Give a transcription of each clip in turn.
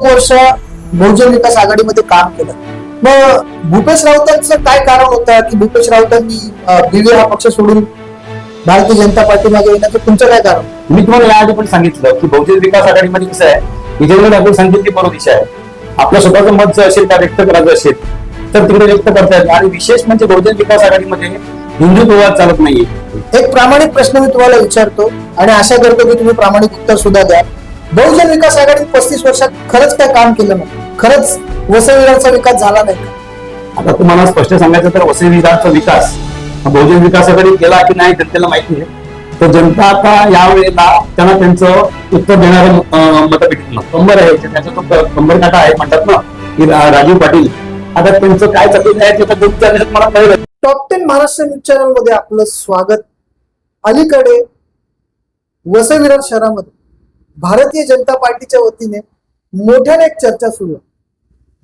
वर्ष बहुजन विकास आघाडीमध्ये काम केलं. मग भूपेश राऊतांचं काय कारण होतं की भूपेश राऊतांनी बीव्ही हा पक्ष सोडून भारतीय जनता पार्टी मागे येण्याचं तुमचं काय कारण? मी तुम्हाला याआधी पण सांगितलं की बहुजन विकास आघाडीमध्ये कसं आहे विजयनगर आपण सांगितलं ती बरोबर दिशा आहे. आपलं स्वतःचं मत जर असेल त्या व्यक्त करायचं असेल तर तिकडे व्यक्त करता आणि विशेष म्हणजे बहुजन विकास आघाडीमध्ये हिंदुत्ववाद चालत नाहीये. एक प्रामाणिक प्रश्न मी तुम्हाला विचारतो आणि आशा करतो की तुम्ही प्रामाणिक उत्तर सुद्धा द्या बहुजन विकास आघाडीत पस्तीस वर्षात खरंच काय काम केलं नाही. खरंच वसई विकास झाला नाही? आता तुम्हाला स्पष्ट सांगायचं तर वसई विभागाचा विकास बहुजन विकास आघाडीत केला की नाही जनतेला माहिती आहे. तर जनता आता यावेळेला त्यांना त्यांचं उत्तर देणारं अं, मत भेटत कंबर आहे त्याचा तो कंबर काटा आहे म्हणतात ना की राजीव पाटील. आता त्यांचं काय चाललेलं आहे ते तर दोन चार मला कळलं. टॉप टेन महाराष्ट्र न्यूज चॅनलमध्ये आपलं स्वागत. अलीकडे वसई विरार शहरामध्ये. भारतीय जनता पार्टीच्या वतीने मोठ्याने एक चर्चा सुरू आहे.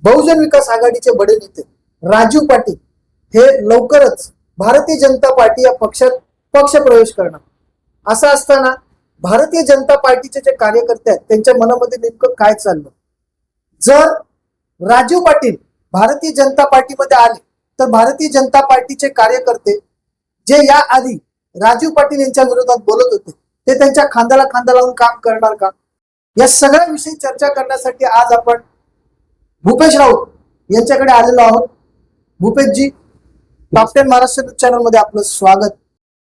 बहुजन विकास आघाडीचे बडे नेते राजीव पाटील हे लवकरच भारतीय जनता पार्टी या पक्षात पक्ष प्रवेश करणार. असं असताना भारतीय जनता पार्टीचे जे कार्यकर्ते आहेत त्यांच्या मनामध्ये नेमकं काय चाललं? जर राजीव पाटील भारतीय जनता पार्टीमध्ये आले तर भारतीय जनता पार्टीचे कार्यकर्ते जे या आधी राजीव पाटील यांच्या विरोधात बोलत होते ते त्यांच्या खांद्याला खांदा लावून काम करणार का? या सगळ्या विषयी चर्चा करण्यासाठी आज आपण भूपेश राऊत यांच्याकडे आलेलो आहोत. भूपेशजी टॉप महाराष्ट्र चॅनलमध्ये चॅनलमध्ये आपलं स्वागत.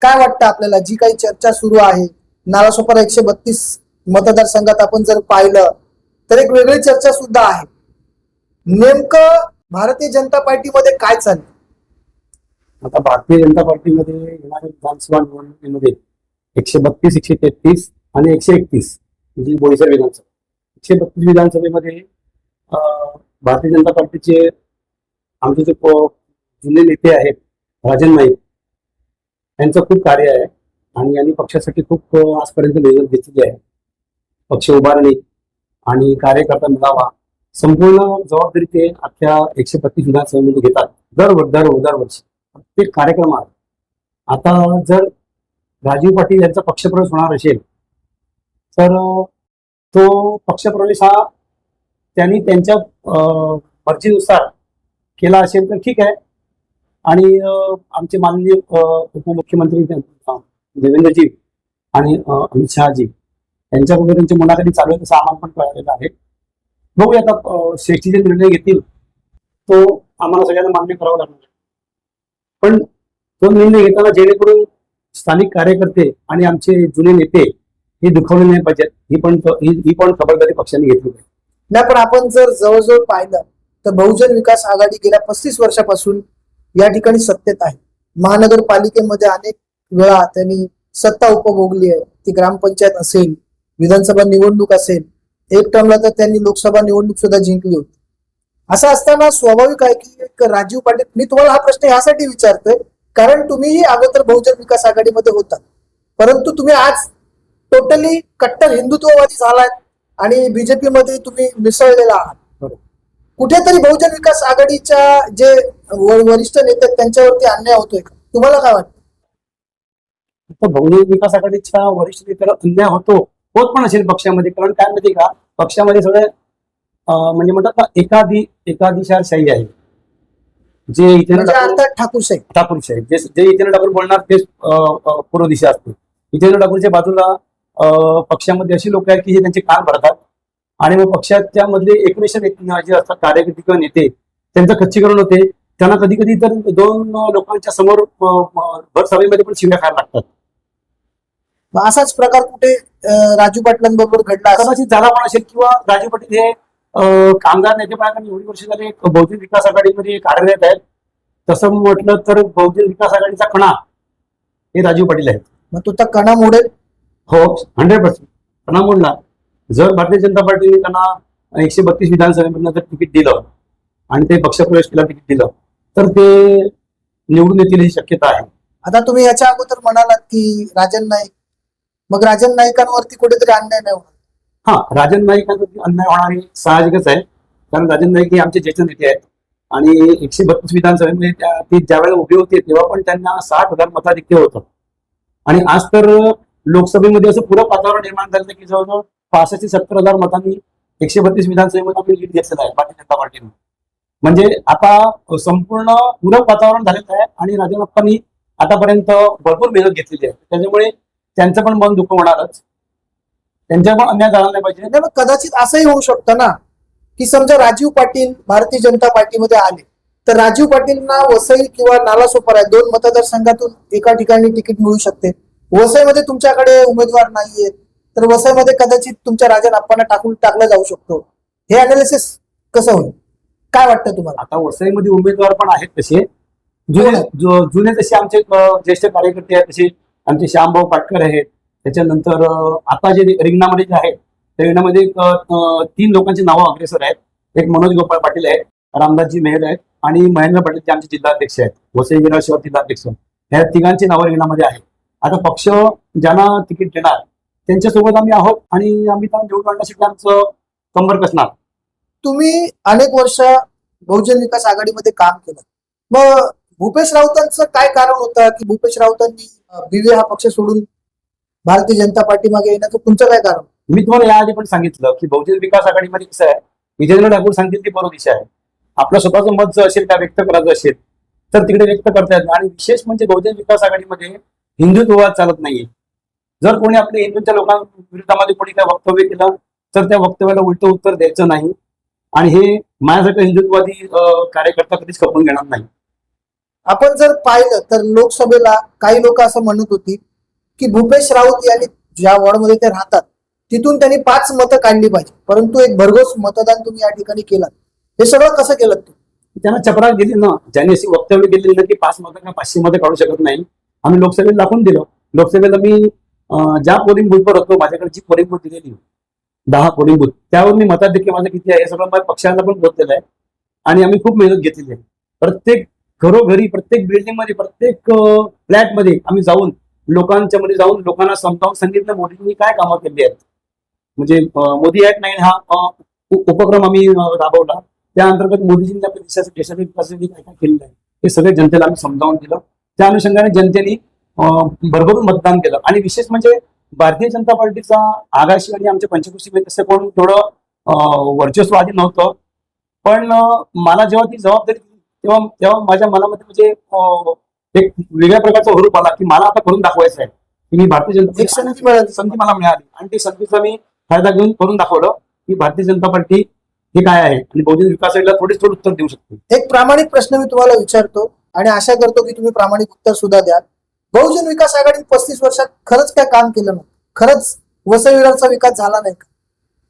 काय वाटतं आपल्याला? जी काही चर्चा सुरू आहे नालासोपारा एकशे बत्तीस मतदारसंघात आपण जर पाहिलं तर एक वेगळी चर्चा सुद्धा आहे. नेमकं भारतीय जनता पार्टीमध्ये काय चाललं आता भारतीय जनता पार्टीमध्ये येणाऱ्या विधानसभा निवडणुकीमध्ये एकशे बत्तीस एकशे तेहतीस आणि एकशे एकतीस म्हणजे बोईसर विधानसभा. एकशे बत्तीस विधानसभेमध्ये भारतीय जनता पार्टीचे आमचे जे जुने नेते आहेत राजन नाईक यांचं खूप कार्य आहे आणि यांनी पक्षासाठी खूप आजपर्यंत मेहनत घेतलेली आहे. पक्ष उभारणी आणि कार्यकर्ता मिळावा संपूर्ण जबाबदारी ते अख्ख्या एकशे बत्तीस विधानसभेमध्ये घेतात. दर दर दरवर्षी. प्रत्येक कार्यक्रमात आता जर राजीव पाटील यांचा पक्षप्रवेश होणार असेल तर तो पक्षप्रवेश हा त्यांनी त्यांच्या मर्जीनुसार केला असेल तर ठीक आहे. आणि आमचे माननीय उपमुख्यमंत्री देवेंद्रजी आणि अमित शहाजी यांच्याबरोबर त्यांच्या मुलाखती चालू आहे तसं आम्हाला पण कळालेलं आहे. बघूया आता श्रेष्ठी जे निर्णय घेतील तो आम्हाला सगळ्यांना मान्य करावा लागणार पण तो निर्णय घेताना जेणेकरून स्थानिक कार्यकर्ते आणि आमचे जुने नेते हे दुखावले नाही पाहिजेत. ही पण ही ही पण खबरदारी पक्षाने घेतली पाहिजे. नाही पण आपण जर जवळजवळ पाहिलं तर बहुजन विकास आघाडी गेल्या पस्तीस वर्षापासून या ठिकाणी सत्तेत आहे. महानगरपालिकेमध्ये अनेक वेळा त्यांनी सत्ता उपभोगली आहे. ती ग्रामपंचायत असेल विधानसभा निवडणूक असेल एक टर्मला तर त्यांनी लोकसभा निवडणूक सुद्धा जिंकली होती. असं असताना स्वाभाविक आहे की एक राजीव पाटील मी तुम्हाला हा प्रश्न यासाठी विचारतोय कारण तुम्हीही अगोदर बहुजन विकास आघाडीमध्ये होता. परंतु तुम्ही आज टोटली कट्टर हिंदुत्ववादी झालात आणि बीजेपी मध्ये तुम्ही मिसळलेला आहात. कुठेतरी बहुजन विकास आघाडीच्या जे वरिष्ठ नेते त्यांच्यावरती अन्याय होतोय का? तुम्हाला काय वाटतं? बहुजन विकास आघाडीच्या वरिष्ठ नेत्याला अन्याय होतो होत पण असेल पक्षामध्ये. कारण काय माहिती का? पक्षामध्ये सगळे म्हणजे म्हणतात ना एकाधी एकाधिशारशाही आहे. जे इथे म्हणजे अर्थात ठाकूरशाही ठाकूरशाही जे जे इथे ठाकूर बोलणार तेच अं, अं, पूर्व दिशा असते. इथे ठाकूरच्या बाजूला अं, पक्षामध्ये अशी लोक आहेत की जे त्यांचे कान भरतात. आणि मग पक्षाच्या मधले नेते जे असतात कार्यकर्ते किंवा नेते त्यांचं खच्चीकरण होते. त्यांना कधी कधी तर दोन लोकांच्या समोर अं, अं, भर सभेमध्ये पण शिव्या खायला लागतात. मग असाच प्रकार कुठे अं, राजू पाटलांबरोबर घडला असेल. कदाचित झाला पण असेल किंवा राजू पाटील हे कामगार नेतेपणाकडे एवढी वर्ष झाले बहुजन विकास आघाडीमध्ये कार्यरत आहेत. तसं म्हटलं तर बहुजन विकास आघाडीचा कणा हे राजू पाटील आहेत. मग तो तर कणा मोडेल. हो हंड्रेड पर्सेंट कणा मोडला. जर भारतीय जनता पार्टीने त्यांना एकशे बत्तीस विधानसभेमधनं जर तिकीट दिलं आणि ते पक्षप्रवेश केला तिकीट दिलं तर ते निवडून येतील ही शक्यता आहे. आता तुम्ही याच्या अगोदर म्हणालात की राजन नाईक मग राजन नाईकांवरती कुठेतरी अन्याय नाही होणार. हा राजन नाईक अन्याय होणार हे साहजिकच आहे. कारण राजन नाईक हे आमचे ज्येष्ठ नेते आहेत. आणि एकशे बत्तीस विधानसभेमध्ये त्या ती ज्यावेळेला उभे होते तेव्हा पण त्यांना साठ हजार मताधिक्य होतं. आणि आज तर लोकसभेमध्ये असं पुरं वातावरण निर्माण झालं की जवळजवळ पासष्ट ते सत्तर हजार मतांनी एकशे बत्तीस विधानसभेमध्ये आम्ही लीड घेतलेला आहे भारतीय जनता पार्टीनं. म्हणजे आता संपूर्ण पूरक वातावरण झालेलं आहे आणि राजनप्पांनी आतापर्यंत भरपूर मेहनत घेतलेली आहे. त्याच्यामुळे त्यांचं पण मन दुःख होणारच. त्यांच्या पण अन्याय झाला नाही पाहिजे. नाही, मग कदाचित असंही होऊ शकतं ना की समजा राजीव पाटील भारतीय जनता पार्टीमध्ये आले तर राजीव पाटीलना वसई किंवा नालासोपारा या दोन मतदारसंघातून एका ठिकाणी तिकीट मिळू शकते. वसईमध्ये तुमच्याकडे उमेदवार नाहीये तर वसईमध्ये कदाचित तुमच्या राजा नाप्पांना टाकून टाकला जाऊ शकतो. हे अनालिसिस कसं होईल? काय वाटतं तुम्हाला? आता वसईमध्ये उमेदवार पण आहेत तसे. जुने जो- जुने तसे आमचे अ, ज्येष्ठ कार्यकर्ते आहेत तसे आमचे श्यामभाऊ पाटकर आहेत त्याच्यानंतर आता जे रिंगणामध्ये जे आहे त्या रिंगणामध्ये तीन लोकांची नावं अग्रेसर आहेत. एक मनोज गोपाळ पाटील आहेत रामदासजी मेहर आहेत आणि महेंद्र पाटील जे आमचे जिल्हाध्यक्ष आहेत. वसई विरार शहर जिल्हाध्यक्ष. ह्या तिघांची नावं रिंगणामध्ये आहेत. आता पक्ष ज्यांना तिकीट देणार त्यांच्यासोबत आम्ही आहोत आणि आम्ही त्यांना निवडून आणण्यासाठी आमचं कंबर कसणार? तुम्ही अनेक वर्ष बहुजन विकास आघाडीमध्ये काम केलं. मग भूपेश राऊतांचं काय कारण होतं की भूपेश राऊतांनी बीवे हा पक्ष सोडून भारतीय जनता पार्टी मागे येण्याचं तुमचं काय कारण? मी तुम्हाला याआधी पण सांगितलं की बहुजन विकास आघाडीमध्ये कसं आहे विजयेंद्र ठाकूर सांगतील ती बरोबर दिशा आहे. आपलं स्वतःचं मत जर असेल त्या व्यक्त करायचं असेल तर तिकडे व्यक्त करता येत आणि विशेष म्हणजे बहुजन विकास आघाडीमध्ये हिंदुत्ववाद चालत नाहीये. जर कोणी आपल्या हिंदूंच्या लोकांविरुद्धामध्ये कोणी काय वक्तव्य केलं तर त्या वक्तव्याला उलट उत्तर द्यायचं नाही. आणि हे माझ्यासारखं हिंदुत्ववादी कार्यकर्ता कधीच खपून घेणार नाही. आपण जर पाहिलं तर लोकसभेला काही लोक असं म्हणत होती की भूपेश राऊत यांनी ज्या वॉर्डमध्ये ते राहतात तिथून त्यांनी पाच मतं काढली पाहिजे. परंतु एक भरघोस मतदान तुम्ही या ठिकाणी केलं. हे सगळं कसं केलं तुम्ही त्यांना चपराक दिली ना ज्यांनी अशी वक्तव्य केली ना की पाच मतं किंवा पाचशे मतं काढू शकत नाही आम्ही लोकसभेला दाखवून दिलं. लोकसभेला मी ज्या पोलिंग बुथवर होतो माझ्याकडे जी पोलिंग बूथ दिलेली दहा पोलिंग बूथ त्यावर मी मताधिक्य माझं किती आहे हे सगळं माझ्या पक्षाला पण बोललेलं आहे. आणि आम्ही खूप मेहनत घेतलेली आहे. प्रत्येक घरोघरी प्रत्येक बिल्डिंगमध्ये प्रत्येक फ्लॅटमध्ये आम्ही जाऊन लोकांच्या मध्ये जाऊन लोकांना समजावून सांगितलं मोदींनी काय कामं केली आहेत? म्हणजे मोदी ऍट नाईन हा उपक्रम आम्ही राबवला. त्या अंतर्गत मोदीजींनी आपल्या देशाच्या देशाच्या विकासासाठी काय काय केलेलं आहे? हे सगळे जनतेला आम्ही समजावून दिलं. त्या अनुषंगाने जनतेने भरभरून मतदान केलं. आणि विशेष म्हणजे भारतीय जनता पार्टीचा आगाशी आणि आमच्या पंचकृषी तसं कोण थोडं वर्चस्व आधी नव्हतं. पण मला जेव्हा ती जबाबदारी तेव्हा तेव्हा माझ्या मनामध्ये म्हणजे एक वेगळ्या प्रकारचा हुरूप आला की मला आता करून दाखवायचं आहे. की मी भारतीय जनता संधी मला मिळाली. आणि ती संधीचा मी फायदा घेऊन करून दाखवलं की भारतीय जनता पार्टी हे काय आहे आणि बहुजन विकास आघाडीला थोडीच थोडं उत्तर देऊ शकते. एक प्रामाणिक प्रश्न मी तुम्हाला विचारतो आणि आशा करतो की तुम्ही प्रामाणिक उत्तर सुद्धा द्याल. बहुजन विकास आघाडी पस्तीस वर्षात खरंच काय काम केलं नाही? खरंच वसई विरारचा विकास झाला नाही का?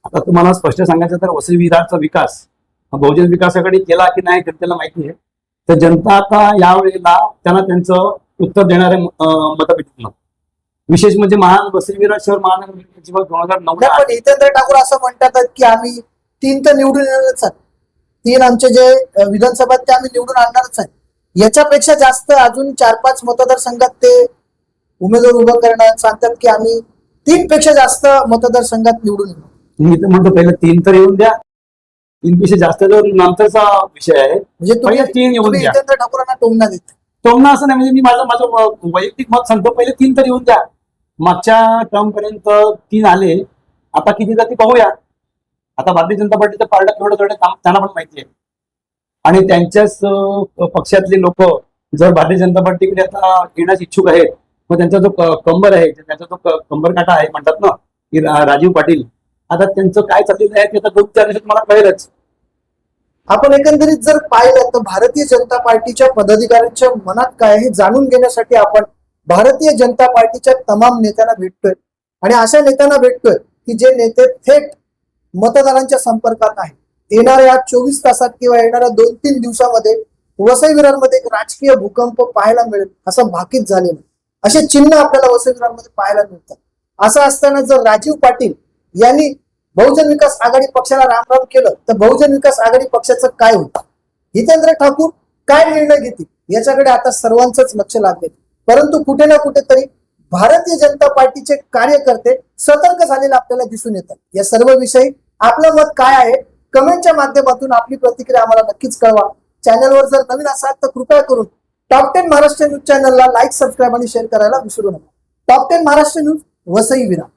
आता तुम्हाला स्पष्ट सांगायचं तर वसई विरारचा विकास बहुजन विकास आघाडी केला की नाही जनतेला माहिती आहे. तर जनता आता यावेळेला त्यांना त्यांचं उत्तर देणारे मत भेटणार विशेष म्हणजे महान वसई विरार शहर महानगरपालिकेची दोन हजार नऊ पण हितेंद्र ठाकूर असं म्हणतात की आम्ही तीन तर निवडून येणारच आहे तीन आमचे जे विधानसभा आहेत ते आम्ही निवडून आणणारच आहे याच्यापेक्षा जास्त अजून चार पाच मतदारसंघात ते उमेदवार उभं करणार सांगतात की आम्ही तीन पेक्षा जास्त मतदारसंघात निवडून येणार. मी तर म्हणतो पहिले तीन तर येऊन द्या. तीन पेक्षा जास्त नंतरचा विषय आहे. म्हणजे तुम्ही पहिले तीन येऊन तुम्ही द्या. हितेंद्र ठाकूरांना टोमना देत. टोमणं असं नाही म्हणजे मी माझं माझं व- वैयक्तिक मत सांगतो पहिले तीन तर येऊन द्या. मागच्या टर्म पर्यंत तीन आले. आता किती जाती पाहूया. आता भारतीय जनता पार्टीचं पारडं थोडं थोडं काम त्यांना पण माहिती आहे. आणि त्यांच्याच अं, पक्षातले लोक जर भारतीय जनता पार्टीकडे आता येण्यास इच्छुक आहेत मग त्यांचा जो क- कंबर आहे त्यांचा जो क- कंबर काटा आहे म्हणतात ना की रा- राजीव पाटील आता त्यांचं काय चाललेलं आहे ते आता गुप्त मला कळेलच. आपण एकंदरीत जर पाहिलं तर भारतीय जनता पार्टीच्या पदाधिकाऱ्यांच्या मनात काय हे जाणून घेण्यासाठी आपण भारतीय जनता पार्टीच्या तमाम नेत्यांना भेटतोय. आणि अशा नेत्यांना भेटतोय की जे नेते थेट मतदारांच्या संपर्कात आहेत. येणाऱ्या चोवीस तासात किंवा येणाऱ्या दोन तीन दिवसामध्ये वसई विरारमध्ये एक राजकीय भूकंप पाहायला मिळेल असं भाकीत झालेलं असे चिन्ह आपल्याला वसई विरारमध्ये पाहायला मिळतात. असं असताना जर राजीव पाटील यांनी बहुजन विकास आघाडी पक्षाला रामराम केलं तर बहुजन विकास आघाडी पक्षाचं काय होतं? हितेंद्र ठाकूर काय निर्णय घेतील? याच्याकडे आता सर्वांचंच लक्ष लागले. परंतु कुठे ना कुठेतरी भारतीय जनता पार्टीचे कार्यकर्ते सतर्क झालेले आपल्याला दिसून येतात. या सर्व विषयी आपलं मत काय आहे? कमेंटच्या माध्यमातून आपली प्रतिक्रिया आम्हाला नक्कीच कळवा. चॅनलवर जर नवीन असाल तर कृपया करून टॉप टेन महाराष्ट्र न्यूज चॅनलला लाईक सबस्क्राईब आणि शेअर करायला विसरू नका. Top ten Maharashtra news Vasai विराम